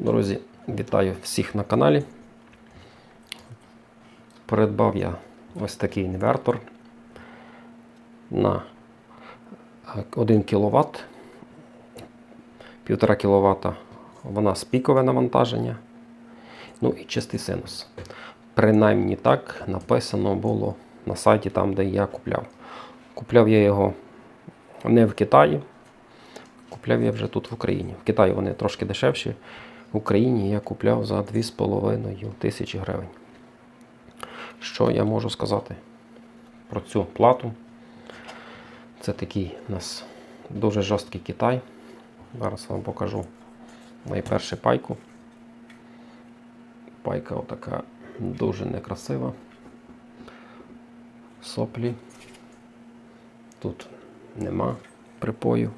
Друзі, вітаю всіх на каналі. Придбав я ось такий інвертор на 1 кВт. 1,5 кВт вона з пікове навантаження. Ну і чистий синус. Принаймні так написано було на сайті, там, де я купляв. Купляв я його не в Китаї. Купляв я вже тут в Україні. В Китаї вони трошки дешевші. В Україні я купляв за 2,5 тисячі гривень. Що я можу сказати про цю плату? Це такий у нас дуже жорсткий Китай. Зараз вам покажу найперше пайку. Пайка отака дуже некрасива. Соплі. Тут нема припою.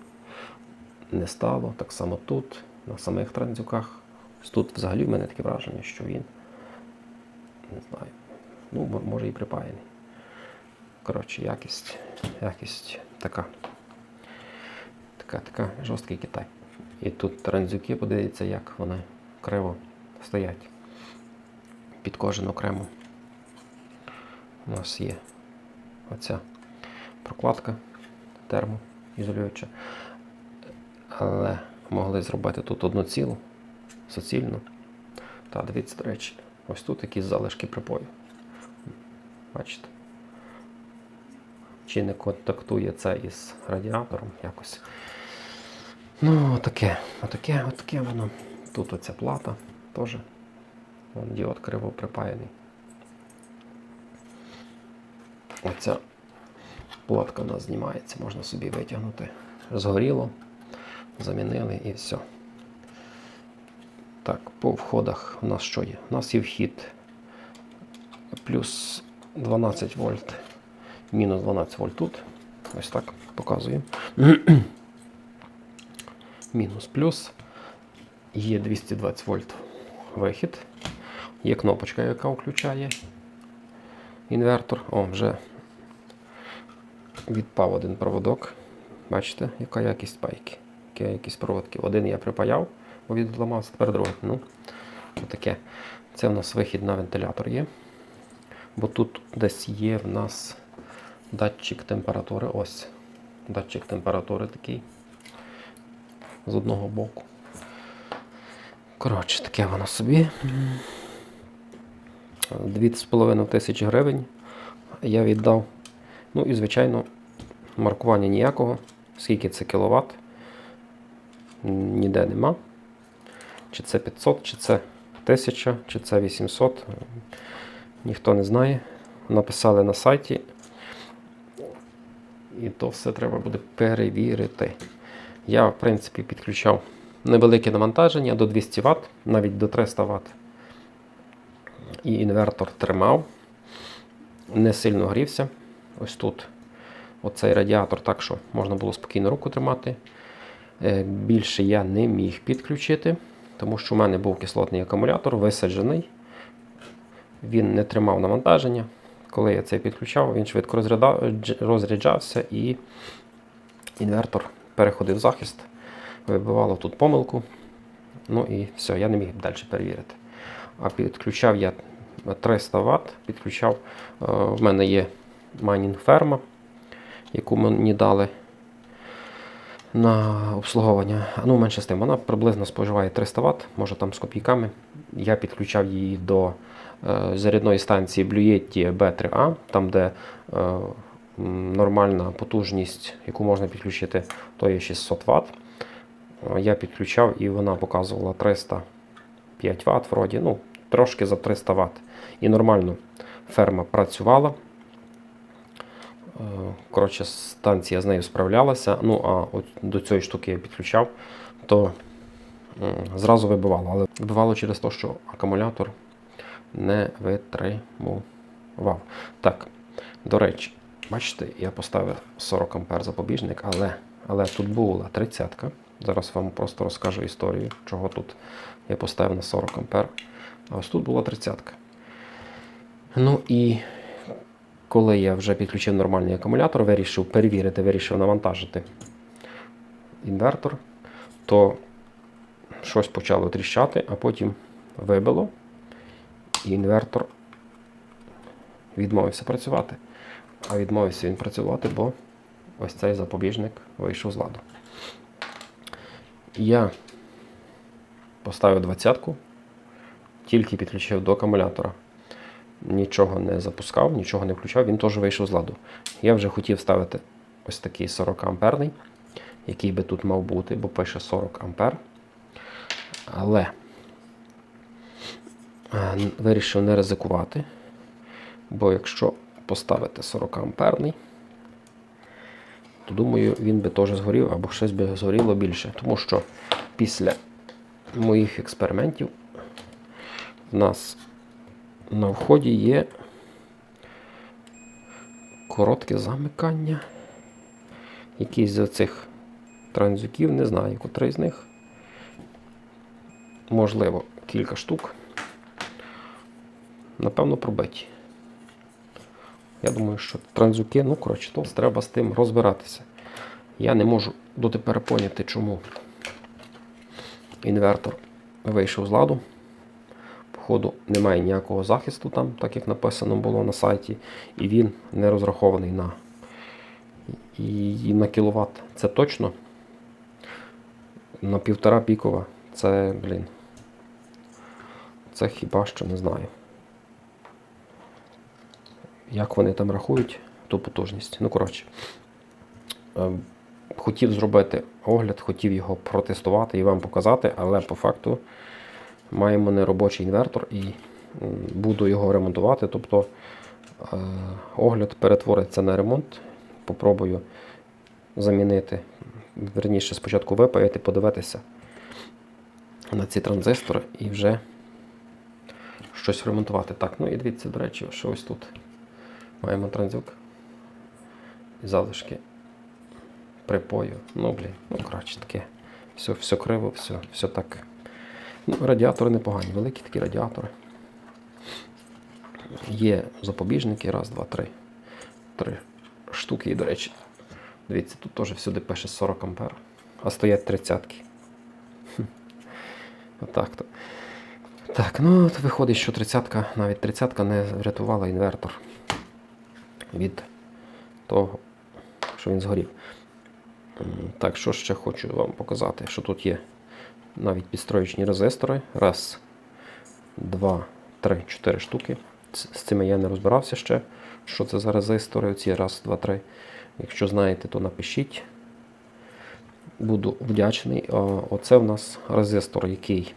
Не стало. Так само тут, на самих транзюках. Ось Тут взагалі в мене таке враження, що він не знаю. Ну, може і припаяний. Коротше, якість, якість така. Така, така жорсткий Китай. І тут транзюки, подивіться, як вони криво стоять. Під кожен окремо. У нас є оця прокладка термоізолююча. Але могли зробити тут одну цілу, суцільну. Та, дивіться, до речі, ось тут якісь залишки припою. Бачите? Чи не контактує це із радіатором якось. Ну, отаке, отаке, отаке воно. Тут оця плата теж. Вон діод криво припаяний. Оця платка у нас знімається, можна собі витягнути. Згоріло, замінили і все. Так, по входах у нас що є? У нас є вхід плюс 12 вольт, мінус 12 вольт тут. Ось так показуємо. мінус плюс. Є 220 вольт вихід. Є кнопочка, яка включає інвертор. О, вже відпав один проводок. Бачите, яка якість пайки, які якість проводки. Один я припаяв, бо він тепер другий. Ну, отаке. Це в нас вихід на вентилятор є. Бо тут десь є в нас датчик температури. Ось. Датчик температури такий. З одного боку. Коротше, таке воно собі. 2,5 тисячі гривень я віддав. Ну і, звичайно, маркування ніякого. Скільки це кіловат? Ніде нема. Чи це 500, чи це 1000, чи це 800. Ніхто не знає. Написали на сайті. І то все треба буде перевірити. Я, в принципі, підключав невелике навантаження до 200 Вт, навіть до 300 Вт. І інвертор тримав, не сильно грівся. Ось тут оцей радіатор, так що можна було спокійно руку тримати. Е, Більше я не міг підключити, тому що в мене був кислотний акумулятор висаджений. Він не тримав навантаження. Коли я це підключав, він швидко розряджався і інвертор переходив в захист. Вибивало тут помилку. Ну і все, я не міг далі перевірити. А підключав я 300 Вт. Підключав, е, в мене є майнінг ферма, яку мені дали на обслуговування. Ну, менше з тим, вона приблизно споживає 300 Вт, може там з копійками. Я підключав її до е, зарядної станції Blue Yeti B3A, там, де е, нормальна потужність, яку можна підключити, то є 600 Вт. Е, Я підключав і вона показувала 305 Вт, вроді, ну, трошки за 300 Вт. І нормально ферма працювала. Е, Коротше, станція з нею справлялася. Ну, а от до цієї штуки я підключав, то зразу вибивало. Але вибивало через те, що акумулятор не витримував. Так, до речі, бачите, я поставив 40 А запобіжник, але, але тут була 30 Зараз вам просто розкажу історію, чого тут я поставив на 40 А. А ось тут була 30 Ну і коли я вже підключив нормальний акумулятор, вирішив перевірити, вирішив навантажити інвертор, то щось почало тріщати, а потім вибило, і інвертор відмовився працювати. А відмовився він працювати, бо ось цей запобіжник вийшов з ладу. Я поставив двадцятку, тільки підключив до акумулятора. Нічого не запускав, нічого не включав, він теж вийшов з ладу. Я вже хотів ставити ось такий 40 амперний, який би тут мав бути, бо пише 40 ампер. Але е, вирішив не ризикувати, бо якщо поставити 40 амперний, то думаю, він би теж згорів або щось би згоріло більше. Тому що після моїх експериментів в нас на вході є коротке замикання. Якийсь з цих транзюків, не знаю, котрий з них. Можливо, кілька штук. Напевно, пробиті. Я думаю, що транзюки, ну, коротше, то треба з тим розбиратися. Я не можу дотепер поняти, чому інвертор вийшов з ладу. Походу, немає ніякого захисту там, так як написано було на сайті, і він не розрахований на, і на кіловат. Це точно. На півтора пікова. Це, блін. Це хіба що не знаю. Як вони там рахують ту потужність. Ну, коротше, е, хотів зробити огляд, хотів його протестувати і вам показати, але по факту маємо неробочий інвертор і буду його ремонтувати. Тобто е, огляд перетвориться на ремонт. Попробую замінити, верніше спочатку випаяти, подивитися на ці транзистори і вже щось ремонтувати. Так, ну і дивіться, до речі, що ось тут маємо транзюк. Залишки припою. Ну, блін, ну коротше таке. Все, все криво, все, все так. Ну, радіатори непогані, великі такі радіатори. Є запобіжники, раз, два, три. Три штуки. І, до речі, дивіться, тут теж всюди пише 40 ампер, а стоять тридцятки. Отак то. Так, ну от виходить, що тридцятка, навіть тридцятка не врятувала інвертор від того, що він згорів. Так, що ще хочу вам показати, що тут є навіть підстроєчні резистори. Раз, два, три, чотири штуки. З цими я не розбирався ще. Що це за резистори? Оці раз, два, три. Якщо знаєте, то напишіть. Буду вдячний. Оце в нас резистор, який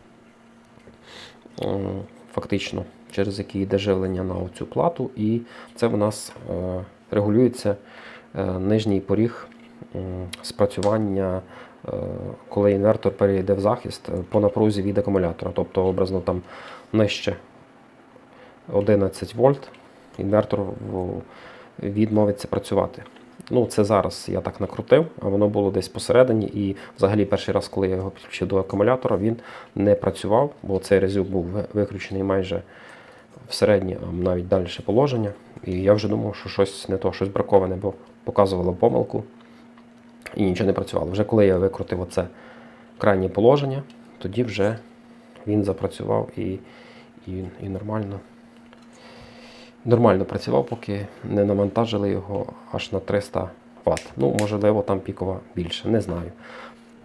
е, фактично через який йде живлення на оцю плату, і це в нас е, регулюється е, нижній поріг спрацювання, коли інвертор перейде в захист е, по напрузі від акумулятора. Тобто, образно там нижче 11 вольт, інвертор відмовиться працювати. Ну, це зараз я так накрутив, а воно було десь посередині. І взагалі перший раз, коли я його підключив до акумулятора, він не працював, бо цей резюк був виключений майже в середнє, а навіть далі положення. І я вже думав, що щось не то, щось браковане, бо показувало помилку і нічого не працювало. Вже коли я викрутив оце крайнє положення, тоді вже він запрацював і, і, і нормально. Нормально працював, поки не навантажили його аж на 300 Вт. Ну, можливо, там пікова більше, не знаю.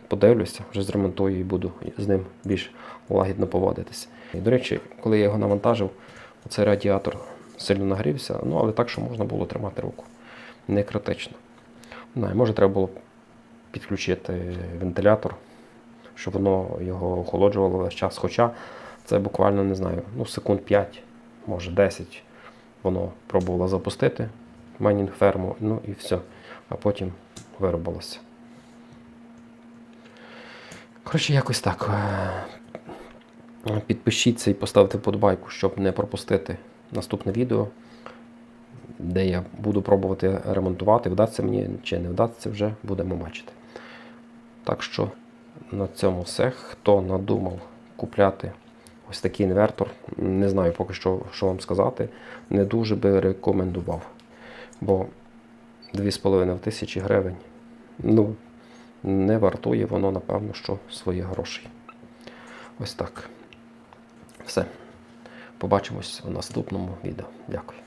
Подивлюся, вже зремонтую і буду з ним більш лагідно поводитися. І, до речі, коли я його навантажив, цей радіатор сильно нагрівся, ну але так, що можна було тримати руку. Не критично. Не може, треба було підключити вентилятор, щоб воно його охолоджувало весь час. Хоча це буквально не знаю, ну, секунд 5, може 10 воно пробувало запустити майнінг ферму, ну і все. А потім виробилося. Коротше, якось так. Е, Підпишіться і поставте подбайку, щоб не пропустити наступне відео, де я буду пробувати ремонтувати. Вдасться мені чи не вдасться, вже будемо бачити. Так що на цьому все. Хто надумав купляти ось такий інвертор, не знаю поки що, що вам сказати, не дуже би рекомендував. Бо 2,5 тисячі гривень ну, не вартує воно, напевно, що своїх грошей. Ось так. Все. Побачимось у наступному відео. Дякую.